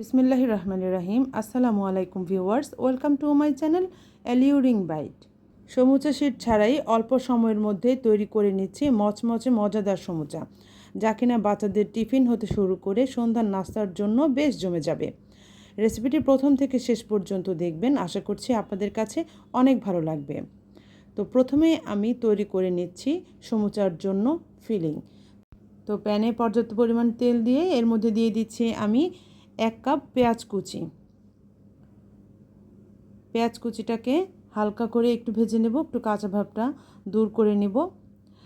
বিসমিল্লাহ রহমান রাহিম। আসসালামু আলাইকুম viewers, welcome to my channel alluring bites. Samosa sheet ছাড়াই অল্প সময়ের মধ্যে তৈরি করে নিচ্ছি মচমচে মজাদার সমুচা, যা কিনা বাচ্চাদের টিফিন হতে শুরু করে সন্ধ্যার নাস্তার জন্য বেশ জমে যাবে। রেসিপিটি প্রথম থেকে শেষ পর্যন্ত দেখবেন, আশা করছি আপনাদের কাছে অনেক ভালো লাগবে। তো প্রথমে আমি তৈরি করে নিচ্ছি সমুচার জন্য ফিলিং। তো প্যানে পর্যাপ্ত পরিমাণ তেল দিয়ে এর মধ্যে দিয়ে দিচ্ছি আমি এক কাপ পেঁয়াজ কুচি। পেঁয়াজ কুচিটাকে হালকা করে একটু ভেজে নেব, একটু কাঁচা ভাবটা দূর করে নেব।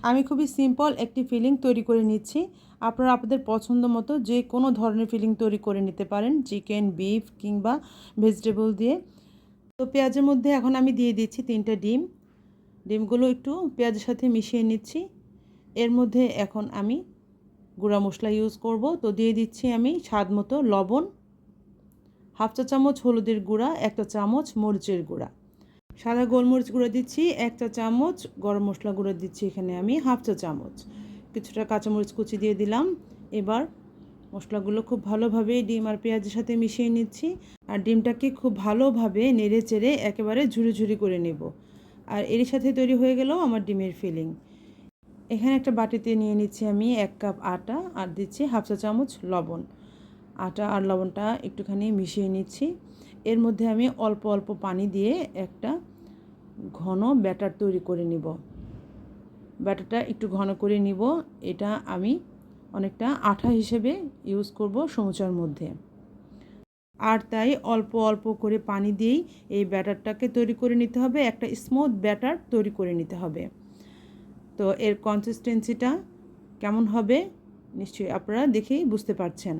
আমি খুবই সিম্পল একটি ফিলিং তৈরি করে নিচ্ছি। আপনারা আপনাদের পছন্দ মতো যে কোনো ধরনের ফিলিং তৈরি করে নিতে পারেন চিকেন বিফ কিংবা ভেজিটেবল দিয়ে। তো পেঁয়াজের মধ্যে এখন আমি দিয়ে দিচ্ছি তিনটা ডিম। ডিমগুলো একটু পেঁয়াজের সাথে মিশিয়ে নিচ্ছি। এর মধ্যে এখন আমি গুঁড়া মশলা ইউজ করব। তো দিয়ে দিচ্ছি আমি স্বাদ মতো লবণ, হাফ চা চামচ হলুদের গুঁড়া একটা চামচ মরিচের গুঁড়া। সাদা গোলমরিচ গুঁড়ো দিচ্ছি, এক চা চামচ গরম মশলা গুঁড়ো দিচ্ছি এখানে আমি হাফ চা চামচ। কিছুটা কাঁচামরিচ কুচি দিয়ে দিলাম। এবার মশলাগুলো খুব ভালোভাবে ডিম আর পেঁয়াজের সাথে মিশিয়ে নিচ্ছি। আর ডিমটাকে খুব ভালোভাবে নেড়ে চেড়ে একেবারে ঝুড়ি ঝুড়ি করে নেব। আর এর সাথে তৈরি হয়ে গেল আমার ডিমের ফিলিং এখানে একটা বাটিতে নিয়ে নিচ্ছি আমি এক কাপ আটা আর দিচ্ছি হাফ চা চামচ লবণ। আটা আর লবণটা একটুখানি মিশিয়ে নিচ্ছি। এর মধ্যে আমি অল্প অল্প পানি দিয়ে একটা ঘন ব্যাটার তৈরি করে নিব। ব্যাটারটা একটু ঘন করে নিব। এটা আমি অনেকটা আঠা হিসেবে ইউজ করব সমুচার মধ্যে। আর তাই অল্প অল্প করে পানি দিয়েই এই ব্যাটারটাকে তৈরি করে নিতে হবে। একটা স্মুথ ব্যাটার তৈরি করে নিতে হবে। তো এর কনসিস্টেন্সিটা কেমন হবে? নিশ্চয়ই আপনারা দেখেই বুঝতে পারছেন।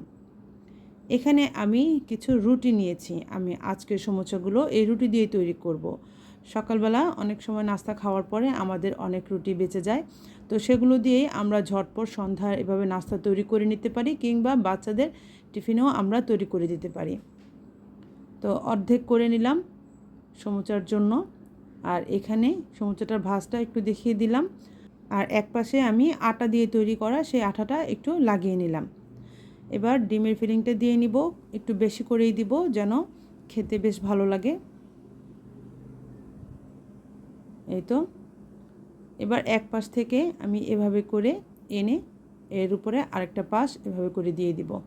এখানে আমি কিছু রুটি নিয়েছি। আমি আজকের সমোসাগুলো এই রুটি দিয়ে তৈরি করব। সকালবেলা অনেক সময় নাস্তা খাওয়ার পরে আমাদের অনেক রুটি বেঁচে যায়। তো সেগুলো দিয়েই আমরা ঝটপট সন্ধ্যার এভাবে নাস্তা তৈরি করে নিতে পারি কিংবা বাচ্চাদের টিফিনেও আমরা তৈরি করে দিতে পারি। তো অর্ধেক করে নিলাম সমুচার জন্য। আর এখানে সমুচাটার ভাজটা একটু দেখিয়ে দিলাম। আর এক পাশে আমি আটা দিয়ে তৈরি করা সেই আটাটা একটু লাগিয়ে নিলাম। এবার ডিমের ফিলিংটা দিয়ে নিব, একটু বেশি করেই দিব যেন খেতে বেশ ভালো লাগে। এই তো। এবার এক পাশ থেকে আমি এভাবে করে এনে এর উপরে আরেকটা পাশ এভাবে করে দিয়ে দিব।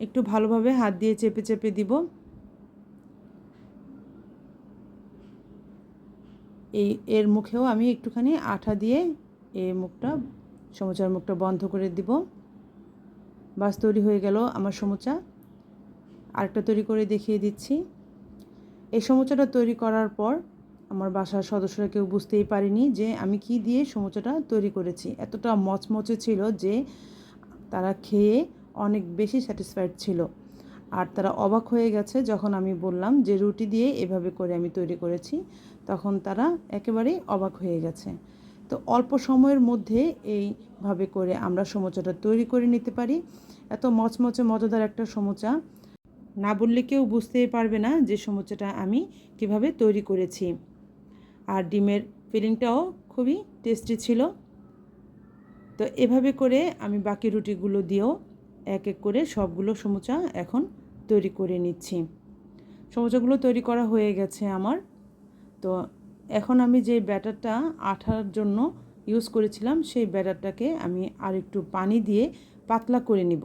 একটু ভালোভাবে হাত দিয়ে চেপে চেপে দিব। এই এর মুখেও আমি একটুখানি আঠা দিয়ে এই মুখটা, সমুচার মুখটা বন্ধ করে দিব। বাস তৈরি হয়ে গেল আমার সমুচা। আরেকটা তৈরি করে দেখিয়ে দিচ্ছি। এই সমুচাটা তৈরি করার পর আমার বাসার সদস্যরা কেউ বুঝতেই পারেনি যে আমি কি দিয়ে সমুচাটা তৈরি করেছি। এতটা মচমচে ছিল যে তারা খেয়ে অনেক বেশি স্যাটিসফাইড ছিল। আর তারা অবাক হয়ে গেছে যখন আমি বললাম যে রুটি দিয়ে এভাবে করে আমি তৈরি করেছি। তখন তারা একেবারেই অবাক হয়ে গেছে। তো অল্প সময়ের মধ্যে এইভাবে করে আমরা সমোচাটা তৈরি করে নিতে পারি। এত মচমচে, মজাদার একটা সমোচা না বললে কেউ বুঝতেই পারবে না যে সমোচাটা আমি কীভাবে তৈরি করেছি। আর ডিমের ফিলিংটাও খুবই টেস্টি ছিল। তো এভাবে করে আমি বাকি রুটিগুলো দিয়েও এক এক করে সবগুলো সমোচা এখন তৈরি করে নিচ্ছি। সমোচাগুলো তৈরি করা হয়ে গেছে আমার। তো এখন আমি যে ব্যাটারটা আঠার জন্য ইউজ করেছিলাম, সেই ব্যাটারটাকে আমি আর একটু পানি দিয়ে পাতলা করে নিব।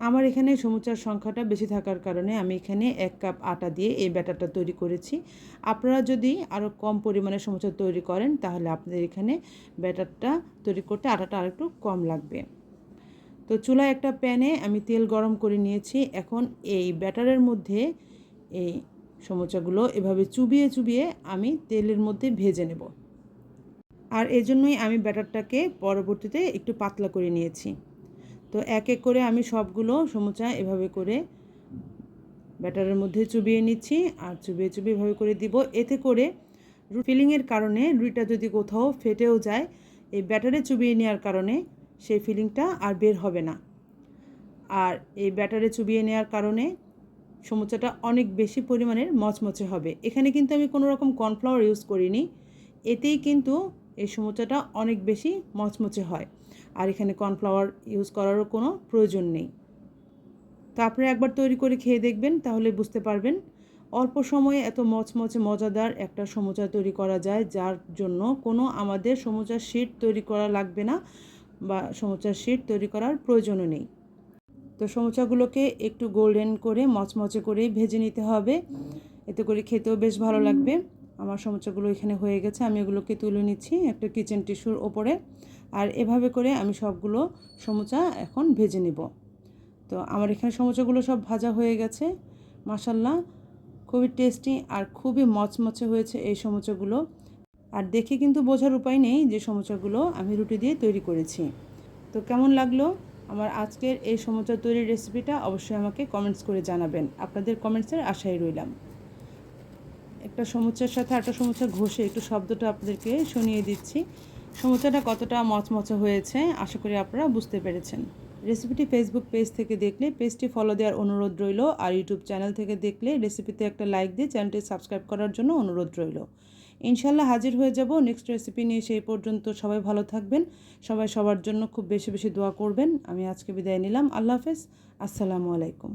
আমার এখানে সমুচার সংখ্যাটা বেশি থাকার কারণে আমি এখানে এক কাপ আটা দিয়ে এই ব্যাটারটা তৈরি করেছি। আপনারা যদি আরও কম পরিমাণে সমুচা তৈরি করেন, তাহলে আপনাদের এখানে ব্যাটারটা তৈরি করতে আটাটা আর একটু কম লাগবে। তো চুলায় একটা প্যানে আমি তেল গরম করে নিয়েছি। এখন এই ব্যাটারের মধ্যে এই সমোচাগুলো এভাবে চুবিয়ে চুবিয়ে আমি তেলের মধ্যে ভেজে নেব। আর এজন্যই আমি ব্যাটারটাকে পরবর্তীতে একটু পাতলা করে নিয়েছি। তো এক এক করে আমি সবগুলো সমোচা এভাবে করে ব্যাটারের মধ্যে চুবিয়ে নিচ্ছি আর চুবিয়ে চুবিয়ে এভাবে করে দিব। এতে করে ফিলিংয়ের কারণে রুইটা যদি কোথাও ফেটেও যায়, এই ব্যাটারে চুবিয়ে নেওয়ার কারণে সেই ফিলিংটা আর বের হবে না। আর এই ব্যাটারে চুবিয়ে নেওয়ার কারণে সমুচাটা অনেক বেশি পরিমাণের মচমচে হবে। এখানে কিন্তু আমি কোনো রকম কর্নফ্লাওয়ার ইউজ করিনি। এতেই কিন্তু এই সমুচাটা অনেক বেশি মচমচে হয়। আর এখানে কর্নফ্লাওয়ার ইউজ করারও কোনো প্রয়োজন নেই। তো আপনারা একবার তৈরি করে খেয়ে দেখবেন, তাহলে বুঝতে পারবেন। অল্প সময়ে এত মচমচে, মজাদার একটা সমুচা তৈরি করা যায়, যার জন্য কোনো আমাদের সমুচার শিট তৈরি করা লাগবে না বা সমুচার শিট তৈরি করার প্রয়োজনও নেই। তো সমুচাগুলোকে একটু গোল্ডেন করে, মচমচে করেই ভেজে নিতে হবে। এতে করে খেতেও বেশ ভালো লাগবে। আমার সমুচাগুলো এখানে হয়ে গেছে। আমি এগুলোকে তুলে নিচ্ছি একটা কিচেন টিস্যুর ওপরে। আর এভাবে করে আমি সবগুলো সমুচা এখন ভেজে নিব। তো আমার এখানে সমুচাগুলো সব ভাজা হয়ে গেছে। মাসাল্লাহ খুবই টেস্টি আর খুবই মচমচে হয়েছে এই সমুচাগুলো। আর দেখে কিন্তু বোঝার উপায় নেই যে সমুচাগুলো আমি রুটি দিয়ে তৈরি করেছি। তো কেমন লাগল? আমার আজকের এই সমুচা তৈরির রেসিপিটা অবশ্যই আমাকে কমেন্টস করে জানাবেন। আপনাদের কমেন্টসের আশায় রইলাম। একটা সমুচার সাথে একটা সমুচা ঘষে একটু শব্দটা আপনাদেরকে শুনিয়ে দিচ্ছি। সমুচাটা কতটা মচমচে হয়েছে, আশা করি আপনারা বুঝতে পেরেছেন। রেসিপিটি ফেসবুক পেজ থেকে দেখলে পেজটি ফলো দেওয়ার অনুরোধ রইল। আর ইউটিউব চ্যানেল থেকে দেখলে রেসিপিতে একটা লাইক দিয়ে চ্যানেলটি সাবস্ক্রাইব করার জন্য অনুরোধ রইল। ইনশাল্লাহ হাজির হয়ে যাব। নেক্সট রেসিপি নিয়ে সেই পর্যন্ত সবাই ভালো থাকবেন। সবাই সবার জন্য খুব বেশি বেশি দোয়া করবেন। আমি আজকে বিদায় নিলাম। আল্লাহ হাফেজ। আসসালামু আলাইকুম।